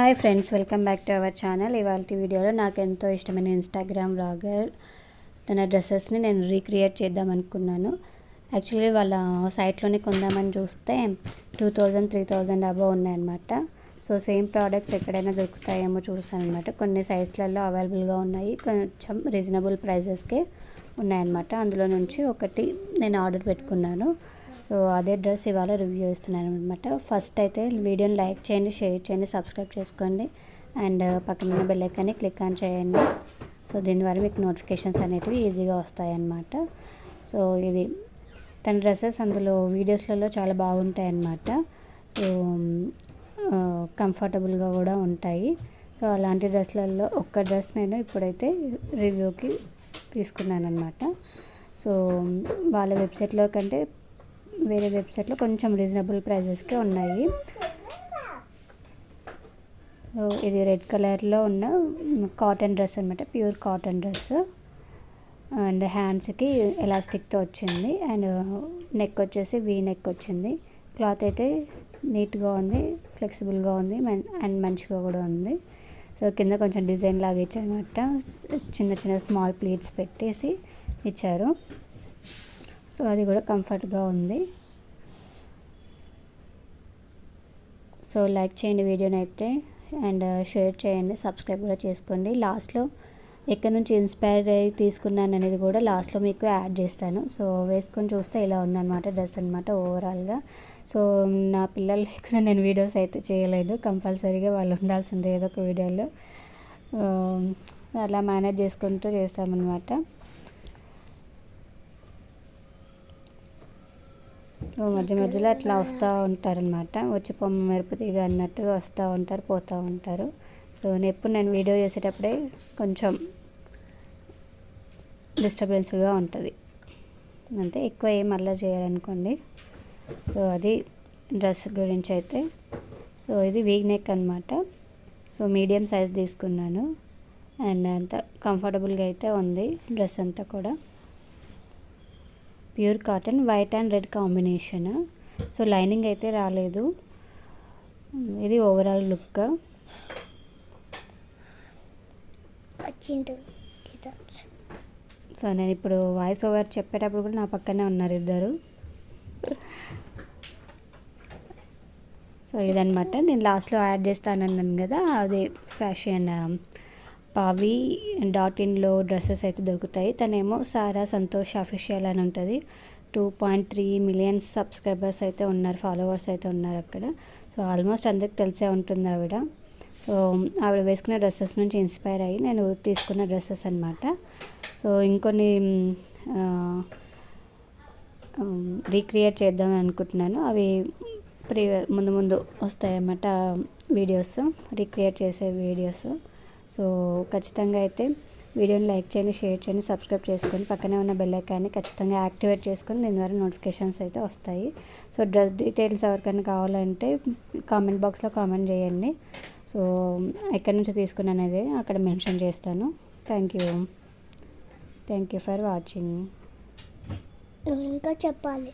Hi friends welcome back to our channel. ఇవాళ వీడియోలో నాకు ఎంతో ఇష్టమైన ఇన్స్టాగ్రామ్ బ్లాగర్ తన డ్రెస్సెస్ని నేను రీక్రియేట్ చేద్దాం అనుకున్నాను. యాక్చువల్గా వాళ్ళ సైట్లోనే కొందామని చూస్తే two thousand three thousand above ఉన్నాయన్నమాట. సో సేమ్ ప్రోడక్ట్స్ ఎక్కడైనా దొరుకుతాయేమో చూసాను అనమాట కొన్ని సైజ్లలో అవైలబుల్గా ఉన్నాయి కొంచెం రీజనబుల్ ప్రైజెస్కే ఉన్నాయన్నమాట. అందులో నుంచి ఒకటి నేను ఆర్డర్ పెట్టుకున్నాను. సో అదే డ్రెస్ ఇవాళ రివ్యూ ఇస్తున్నాను అనమాట ఫస్ట్ అయితే వీడియోని లైక్ చేయండి షేర్ చేయండి సబ్స్క్రైబ్ చేసుకోండి. అండ్ పక్కన బెల్ ఐకాన్ని క్లిక్ ఆన్ చేయండి. సో దీని ద్వారా మీకు నోటిఫికేషన్స్ అనేటివి ఈజీగా వస్తాయన్నమాట. సో ఇది తన డ్రెస్సెస్ అందులో వీడియోస్లలో చాలా బాగుంటాయి అన్నమాట సో కంఫర్టబుల్గా కూడా ఉంటాయి. సో అలాంటి డ్రెస్లలో ఒక్క డ్రెస్ నేను ఇప్పుడైతే రివ్యూకి తీసుకున్నాను అనమాట సో వాళ్ళ వెబ్సైట్లో కంటే వేరే వెబ్సైట్లో కొంచెం రీజనబుల్ ప్రైజెస్కే ఉన్నాయి. సో ఇది రెడ్ కలర్లో ఉన్న కాటన్ డ్రెస్ అనమాట ప్యూర్ కాటన్ డ్రెస్. అండ్ హ్యాండ్స్కి ఎలాస్టిక్తో వచ్చింది అండ్ నెక్ వచ్చేసి వీ నెక్ వచ్చింది. క్లాత్ అయితే నీట్గా ఉంది ఫ్లెక్సిబుల్గా ఉంది అండ్ మంచిగా కూడా ఉంది. సో కింద కొంచెం డిజైన్ లాగా ఇచ్చారనమాట చిన్న చిన్న స్మాల్ ప్లేట్స్ పెట్టేసి ఇచ్చారు. సో అది కూడా కంఫర్ట్గా ఉంది. సో లైక్ చేయండి వీడియోని అయితే అండ్ uh, షేర్ చేయండి సబ్స్క్రైబ్ కూడా చేసుకోండి. లాస్ట్లో ఎక్కడి నుంచి ఇన్స్పైర్ అయ్యి తీసుకున్నాను అనేది కూడా లాస్ట్లో మీకు యాడ్ చేస్తాను. సో వేసుకొని చూస్తే ఇలా ఉందన్నమాట డ్రెస్ అనమాట ఓవరాల్గా. సో నా పిల్లలు లేకుండా నేను వీడియోస్ అయితే చేయలేదు. కంపల్సరీగా వాళ్ళు ఉండాల్సిందే ఏదో ఒక వీడియోలో. అలా మేనేజ్ చేసుకుంటూ చేస్తామన్నమాట. మధ్య మధ్యలో అట్లా వస్తూ ఉంటారనమాట వచ్చి పొమ్మ మెరుపు తీగ అన్నట్టుగా వస్తూ ఉంటారు పోతూ ఉంటారు. సో నేను ఎప్పుడు నేను వీడియో చేసేటప్పుడే కొంచెం డిస్టర్బెన్స్గా ఉంటుంది. అంతే ఎక్కువ ఏం అల్లరి చేయాలనుకోండి. సో అది డ్రెస్ గురించి అయితే. సో ఇది వీక్ నెక్ అనమాట సో మీడియం సైజ్ తీసుకున్నాను. అండ్ అంత కంఫర్టబుల్గా అయితే ఉంది డ్రెస్ అంతా కూడా. Pure cotton white and red combination. So lining అయితే రాలేదు. ఇది ఓవరాల్ లుక్. సో నేను ఇప్పుడు వాయిస్ ఓవర్ చెప్పేటప్పుడు కూడా నా పక్కనే ఉన్నారు ఇద్దరు. సో ఇదనమాట నేను లాస్ట్లో యాడ్ చేస్తానన్నాను కదా అది ఫ్యాషన్ పావి డాట్ ఇన్లో డ్రెస్సెస్ అయితే దొరుకుతాయి. తనేమో సారా సంతోష్ అఫీషియల్ అని ఉంటుంది. Two point three millions subscribers అయితే ఉన్నారు ఫాలోవర్స్ అయితే ఉన్నారు అక్కడ. సో ఆల్మోస్ట్ అందరికి తెలిసే ఉంటుంది ఆవిడ. సో ఆవిడ వేసుకున్న డ్రెస్సెస్ నుంచి ఇన్స్పైర్ అయ్యి నేను తీసుకున్న డ్రెస్సెస్ అనమాట సో ఇంకొన్ని రీక్రియేట్ చేద్దామని అనుకుంటున్నాను. అవి ప్రీ ముందు ముందు వస్తాయన్నమాట వీడియోస్ రీక్రియేట్ చేసే వీడియోస్. సో ఖచ్చితంగా అయితే వీడియోని లైక్ చేయండి షేర్ చేయండి సబ్స్క్రైబ్ చేసుకొని పక్కనే ఉన్న బెల్ ఐకాన్ని ఖచ్చితంగా యాక్టివేట్ చేసుకొని దీని ద్వారా నోటిఫికేషన్స్ అయితే వస్తాయి. సో డ్రెస్ డీటెయిల్స్ ఎవరికైనా కావాలంటే కామెంట్ బాక్స్లో కామెంట్ చేయండి. సో ఎక్కడి నుంచి తీసుకున్నాను అనేది అక్కడ మెన్షన్ చేస్తాను. Thank you. Thank you for watching. ఇంకా చెప్పాలి.